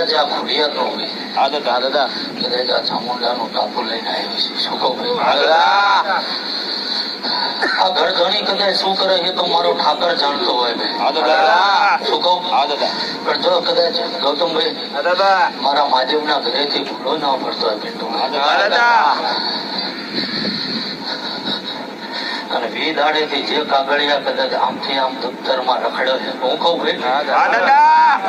કદાચ આ ખુડિયાત નો આ હા દાદા. હા દાદા કદાચનું ટાપુ લઈને આવ્યો છે. શું કહું દાદા. આ ઘર ધણી કદાચ શું કરે એ તો મારો ઠાકર જાણતો હોય દાદા. શું કહું? દાદા. પણ જો કદાચ ગૌતમભાઈ મારા દાદા. મારા મહાદેવના ઘરેથી ભૂલો ના પડતો હોય પિન્ટુ દાદા. અને વી દાડેથી જે કાગળિયા કદાચ આમથી આમ દફતરમાં રખડે છે હું કહું ભાઈ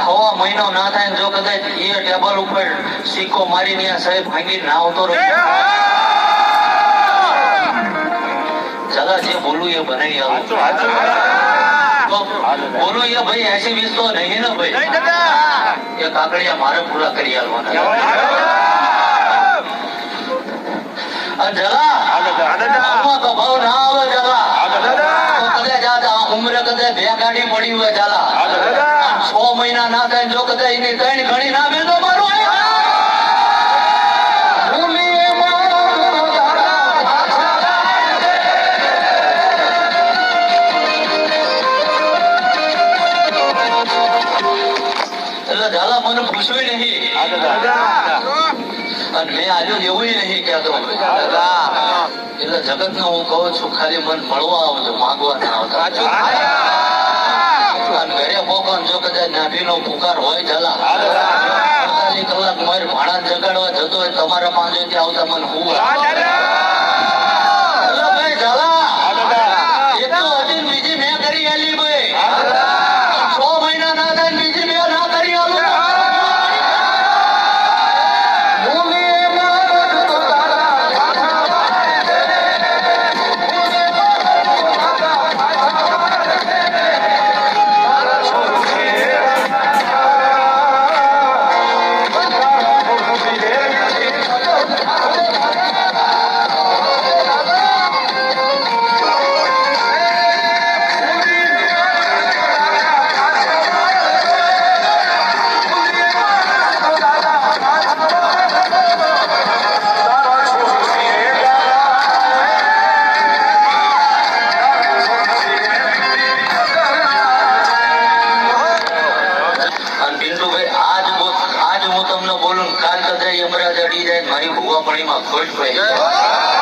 હવા મહિનો ના થાય જો કદાચ એ ટેબલ ઉપર સિક્કો મારીને આ સાહેબ ભાંગી ના આવતો રહ્યો જગા જે બોલું એ બનાવી આવું. બોલું એ ભાઈ એસી વીસ તો નહીં ને ભાઈ? એ કાગળિયા મારે પૂરા કરી જગા આમાં ભાવ ના આવે જગા તો કદાચ આ આ ઉંમરે ગાડી પડી હોય ચાલા છ મહિના ના થાય જો કદાચ એની ત્રણ ઘણી ના ઝાલા મેં આજે મારું જગત હું કહું છું, ખાલી મન મળવા આવજો, માગવા ના આવતા અને ઘરે પોકો ને જો નાભીનો પુકાર હોય જલા. અડતાલીસ કલાક મારે ભાણા જગાડવા જતો હોય તમારા ત્યાં આવતા મને હું મારી જાય. એટલે ગોવિંદભાઈ